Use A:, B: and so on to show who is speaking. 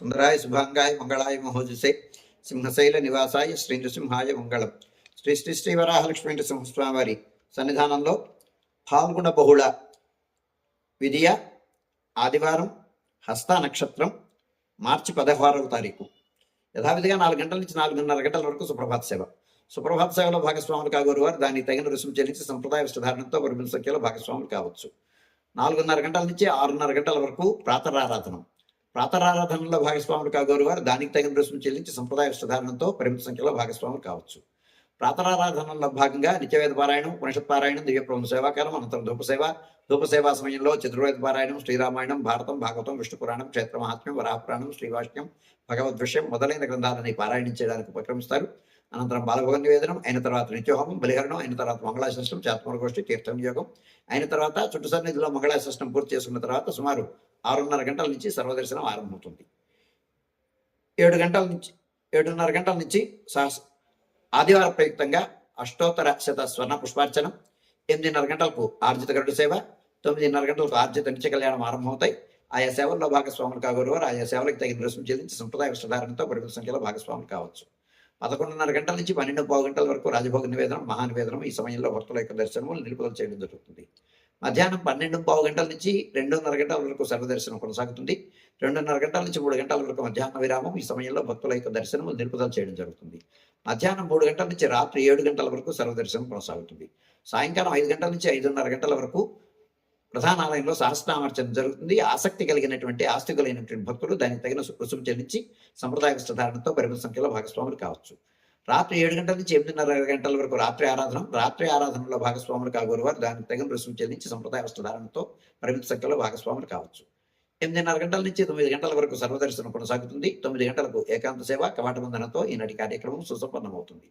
A: సుందరాయ శుభాంగాయ మంగళాయ మహోజసే సింహశైల నివాసాయ శ్రీ నృసింహాయ మంగళం. శ్రీ శ్రీ శ్రీ వరాహలక్ష్మీ నృసింహస్వామివారి సన్నిధానంలో పాల్గొన బహుళ విధియ ఆదివారం హస్త నక్షత్రం మార్చి పదహారవ తారీఖు. యథావిధిగా నాలుగు గంటల నుంచి నాలుగున్నర గంటల వరకు సుప్రభాత సేవ. సుప్రభాత సేవలో భాగస్వాములు కాగోరు వారు దానికి తగిన రుసుము చెల్లించి సంప్రదాయ విస్తధారణతో వరుణ సంఖ్యలో భాగస్వాములు కావచ్చు. నాలుగున్నర గంటల నుంచి ఆరున్నర గంటల వరకు ప్రాతరారాధనం. ప్రాతరారాధనలో భాగస్వాములు కాగోరు వారు. దానికి తగిన రుసుము చెల్లించి సంప్రదాయ విస్తధారణతో పరిమిత సంఖ్యలో భాగస్వాములు కావచ్చు. ప్రాతరారాధనలో భాగంగా నిత్యవేద పారాయణం ఉపనిషత్ పారాయణం దివ్యప్రభు సేవాకాలం అనంతరం ధూపసేవ ధూపసేవా సమయంలో చతుర్వేద పారాయణం శ్రీరామాయణం భారతం భాగవతం విష్ణు పురాణం క్షేత్ర మహాత్మ్యం వరాహపురాణం శ్రీవాష్ణ్యం భగవద్ విషయం మొదలైన గ్రంథాలని పారాయణం చేయడానికి ఉపక్రమిస్తారు. అనంతరం బాలభోగ నివేదనం అయిన తర్వాత నిత్యహోమం బలిహరణం అయిన తర్వాత మంగళాశాస్త్రం చాత్మరగోష్ఠి తీర్థం యోగం. అయిన తర్వాత చుట్టు సన్నిధిలో మంగళాశాస్త్రం పూర్తి చేసుకున్న తర్వాత సుమారు ఆరున్నర గంటల నుంచి సర్వదర్శనం ఆరంభమవుతుంది. ఏడు గంటల నుంచి ఏడున్నర గంటల నుంచి సహస్ ఆదివారం ప్రయుక్తంగా అష్టోత్తర శత స్వర్ణ పుష్పార్చనం ఎనిమిదిన్నర గంటలకు ఆర్జిత గరుడు సేవ తొమ్మిదిన్నర గంటలకు ఆర్జిత నిత్య కళ్యాణం ఆరంభమవుతాయి. ఆయా సేవల్లో భాగస్వాములు కాగోరు వారు ఆయా సేవలకు తగిన రుసుము చెల్లించి సంప్రదాయ వస్త్రధారణతో పరిమిత సంఖ్యలో భాగస్వాములు కావచ్చు. పదకొండున్నర గంటల నుంచి పన్నెండు పావు గంటల వరకు రాజభోగ నివేదనం మహానివేదనం ఈ సమయంలో భక్తుల యొక్క దర్శనము నిలుపుదల చేయడం జరుగుతుంది. మధ్యాహ్నం పన్నెండు పావు గంటల నుంచి రెండున్నర గంటల వరకు సర్వదర్శనం కొనసాగుతుంది. రెండున్నర గంటల నుంచి మూడు గంటల వరకు మధ్యాహ్న విరామం ఈ సమయంలో భక్తుల యొక్క దర్శనము నిలుపుదల చేయడం జరుగుతుంది. మధ్యాహ్నం మూడు గంటల నుంచి రాత్రి ఏడు గంటల వరకు సర్వదర్శనం కొనసాగుతుంది. సాయంకాలం ఐదు గంటల నుంచి ఐదున్నర గంటల వరకు ప్రధాన ఆలయంలో సహస్రామర్చన జరుగుతుంది. ఆసక్తి కలిగినటువంటి ఆస్తి కలిగినటువంటి భక్తులు దానికి తగిన రుసుము చెల్లించి సంప్రదాయ విస్తధారణతో పరిమిత సంఖ్యలో భాగస్వాములు కావచ్చు. రాత్రి ఏడు గంటల నుంచి ఎనిమిదిన్నర గంటల వరకు రాత్రి ఆరాధన రాత్రి ఆరాధనలో భాగస్వాములు కాగోరు వారు దానికి తగిన రుసుము చెల్లించి సంప్రదాయ వస్త్రధారణతో పరిమిత సంఖ్యలో భాగస్వాములు కావచ్చు. ఎనిమిదిన్నర గంటల నుంచి తొమ్మిది గంటల వరకు సర్వదర్శనం కొనసాగుతుంది. తొమ్మిది గంటలకు ఏకాంత సేవ కవాట బంధనంతో ఈనాటి కార్యక్రమం సుసంపన్నమవుతుంది.